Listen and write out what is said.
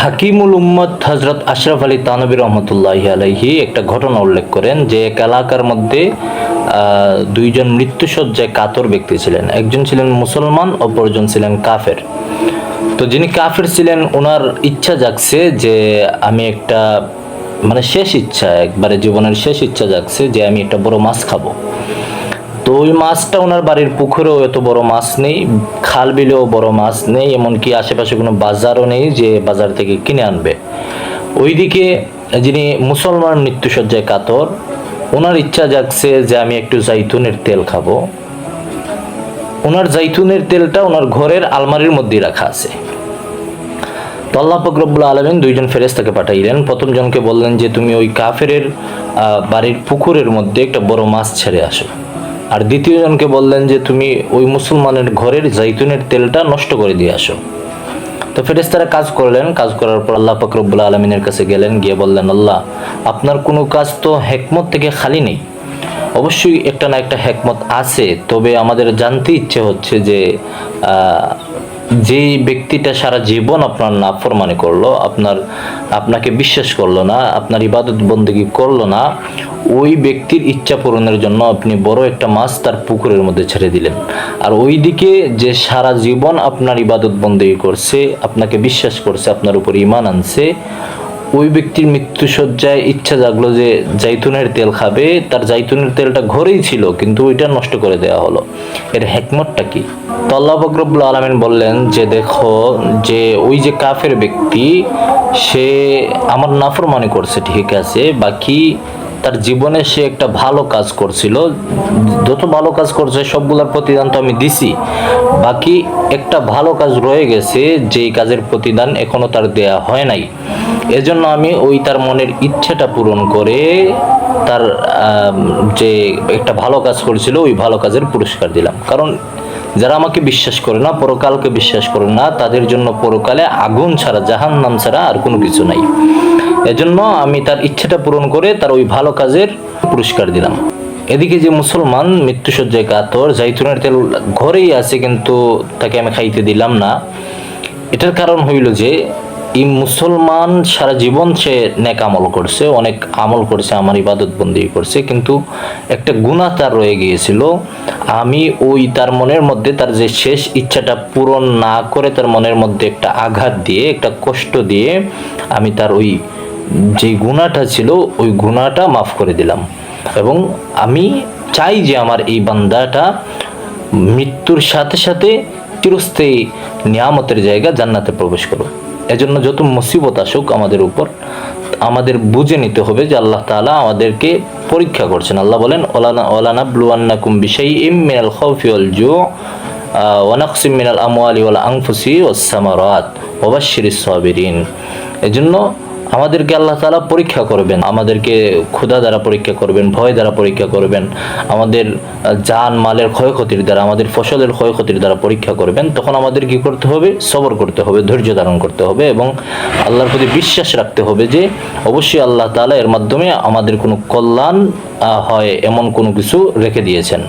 হাকিমুল উম্মদ হজরত আশরাফ আলী তানবী রহমতুল্লাহ আলাইহি একটা ঘটনা উল্লেখ করেন যে এক এলাকার মধ্যে দুইজন মৃত্যুসজ্জায় কাতর ব্যক্তি ছিলেন। একজন ছিলেন মুসলমান, অপরজন ছিলেন কাফের। তো যিনি কাফের ছিলেন ওনার ইচ্ছা জাগছে যে আমি একটা মানে শেষ ইচ্ছা, একবারে জীবনের শেষ ইচ্ছা জাগছে যে আমি একটা বড় মাছ খাব। তো ওই মাছটা ওনার বাড়ির পুকুরেও এত বড় মাছ নেই, খাল বিলেও বড় মাছ নেই, এমনকি আশেপাশে কোনো বাজারও নেই যে বাজার থেকে কিনে আনবে। ওইদিকে যিনি মুসলমান মৃত্যুসজ্জায় কাতর, ওনার ইচ্ছা জাগছে যে আমি একটু জাইতুনের তেল খাব। ওনার জাইতুনের তেলটা ওনার ঘরের আলমারির মধ্যেই রাখা আছে। তো আল্লাহ ফকরবুল্লা আলমিন দুইজন ফেরেস্তাকে পাঠাইলেন। প্রথম জনকে বললেন যে, তুমি ওই কাফেরের বাড়ির পুকুরের মধ্যে একটা বড় মাছ ছেড়ে আসো। আর দ্বিতীয় জনকে বললেন যে, তুমি ওই মুসলমানের ঘরের জৈতুনের তেলটা নষ্ট করে দিয়ে আসো। তো ফেরেস্তারা কাজ করলেন। কাজ করার পর আল্লাহ ফকরবুল্লা আলমিনের কাছে গেলেন, গিয়ে বললেন, আল্লাহ, আপনার কোনো কাজ তো হেকমত থেকে খালি নেই। অবশ্যই একটা না একটা হেকমত আছে, তবে আমাদের জানতে ইচ্ছে হচ্ছে যে যেই ব্যক্তিটা সারা জীবন আপনার নাফরমানি করল, আপনার, আপনাকে বিশ্বাস করল না, আপনার ইবাদত বন্দী করল না, ওই ব্যক্তির ইচ্ছা পূরণের জন্য আপনি বড় একটা মাছ তার পুকুরের মধ্যে ছেড়ে দিলেন। আর ওই দিকে যে সারা জীবন আপনার ইবাদত বন্দী করছে, আপনাকে বিশ্বাস করছে, আপনার উপর ইমান আনছে ওই ব্যক্তির মৃত্যুসজ্জায় ইচ্ছা জাগলো যে জাইতুনের তেল খাবে, তার জাইতুনের তেলটা ঘরেই ছিল, কিন্তু ওইটা নষ্ট করে দেওয়া হলো। এর হেকমতটা কি? তল্লা বকরবুল আলমিন বললেন যে, দেখো যে ওই যে কাফের ব্যক্তি, সে আমার নাফর মনে করছে, ঠিক আছে, বাকি তার জীবনে সে একটা ভালো কাজ করছিল। যত ভালো কাজ করছে, সবগুলোর প্রতিদান তো আমি দিছি। বাকি একটা ভালো কাজ রয়ে গেছে, যেই কাজের প্রতিদান এখনও তার দেয়া হয় নাই। এজন্য আমি ওই তার মনের ইচ্ছেটা পূরণ করে তার যে একটা ভালো কাজ করেছিল, ওই ভালো কাজের পুরস্কার দিলাম। কারণ যারা আমাকে বিশ্বাস করে না, পরকালকে বিশ্বাস করে না, তাদের জন্য পরকালে আগুন ছাড়া জাহান নাম ছাড়া আর কোনো কিছু নাই। এজন্য আমি তার ইচ্ছাটা পূরণ করে তার ওই ভালো কাজের পুরস্কার দিলাম। এদিকে যে মুসলমান মৃত্যুসজ্জায় কাতর, জাইতুনের তেল ঘরেই আছে কিন্তু তাকে আমি খাইতে দিলাম না। এটার কারণ হইল যে, এই মুসলমান সারা জীবন সে নেক আমল করছে, অনেক আমল করছে, আমার ইবাদত বন্দি করছে, কিন্তু একটা গুণা তার রয়ে গিয়েছিল। আমি ওই তার মনের মধ্যে, তার যে শেষ ইচ্ছাটা পূরণ না করে তার মনের মধ্যে একটা আঘাত দিয়ে, একটা কষ্ট দিয়ে আমি তার ওই যে গুণাটা ছিল, ওই গুণাটা মাফ করে দিলাম। এবং আমি চাই যে আমার এই বান্দাটা মৃত্যুর সাথে সাথে চিরস্থায়ী নিয়ামতের জায়গা জান্নাতে প্রবেশ করো এজন্য যত মুসিবত আসুক আমাদের উপর, আমাদের বুঝে নিতে হবে যে আল্লাহ তাআলা আমাদেরকে পরীক্ষা করছেন। আল্লাহ বলেন, ওলানা ওলানা ব্লুয়ান্নাকুম বিশাই ইম মিনাল খাউফি ওয়াল জু ওয়ানাকসিম মিনাল আমওয়ালি ওয়াল আনফুসি ওয়াস সামারাত ওয়াবাশশিরিস সাবিরিন। এজন্য আমাদেরকে আল্লাহ তালা পরীক্ষা করবেন। আমাদেরকে ক্ষুধা দ্বারা পরীক্ষা করবেন, ভয় দ্বারা পরীক্ষা করবেন, আমাদের যান মালের ক্ষয়ক্ষতির দ্বারা, আমাদের ফসলের ক্ষয়ক্ষতির দ্বারা পরীক্ষা করবেন। তখন আমাদের কি করতে হবে? সবর করতে হবে, ধৈর্য ধারণ করতে হবে এবং আল্লাহর প্রতি বিশ্বাস রাখতে হবে যে, অবশ্যই আল্লাহ তাআলা এর মাধ্যমে আমাদের কোনো কল্যাণ হয় এমন কোনো কিছু রেখে দিয়েছেন।